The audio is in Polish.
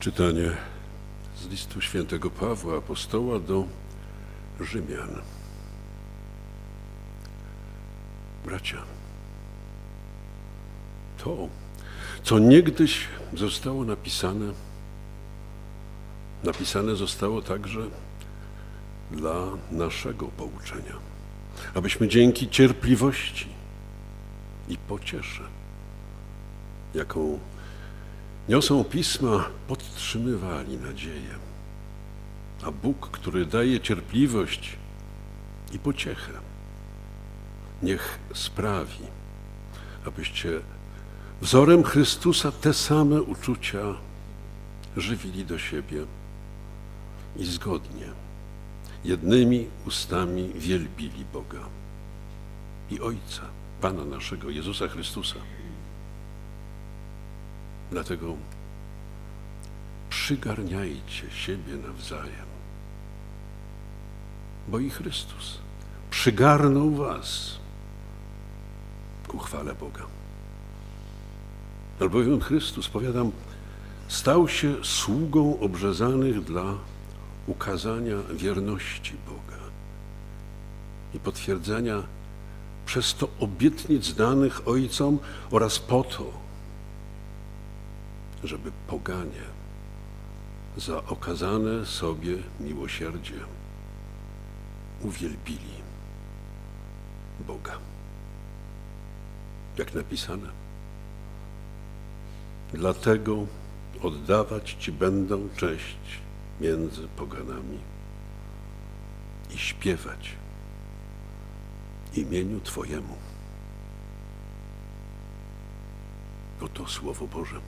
Czytanie z listu świętego Pawła apostoła do Rzymian. Bracia, to, co niegdyś zostało napisane, napisane zostało także dla naszego pouczenia, abyśmy dzięki cierpliwości i pociesze, jaką niosą pisma, podtrzymywali nadzieję. A Bóg, który daje cierpliwość i pociechę, niech sprawi, abyście wzorem Chrystusa te same uczucia żywili do siebie i zgodnie, jednymi ustami wielbili Boga i Ojca, Pana naszego, Jezusa Chrystusa. Dlatego przygarniajcie siebie nawzajem, bo i Chrystus przygarnął was ku chwale Boga. Albowiem Chrystus, powiadam, stał się sługą obrzezanych dla ukazania wierności Boga i potwierdzenia przez to obietnic danych Ojcom oraz po to, żeby poganie za okazane sobie miłosierdzie uwielbili Boga. Jak napisane. Dlatego oddawać Ci będą cześć między poganami i śpiewać imieniu Twojemu. Oto Słowo Boże.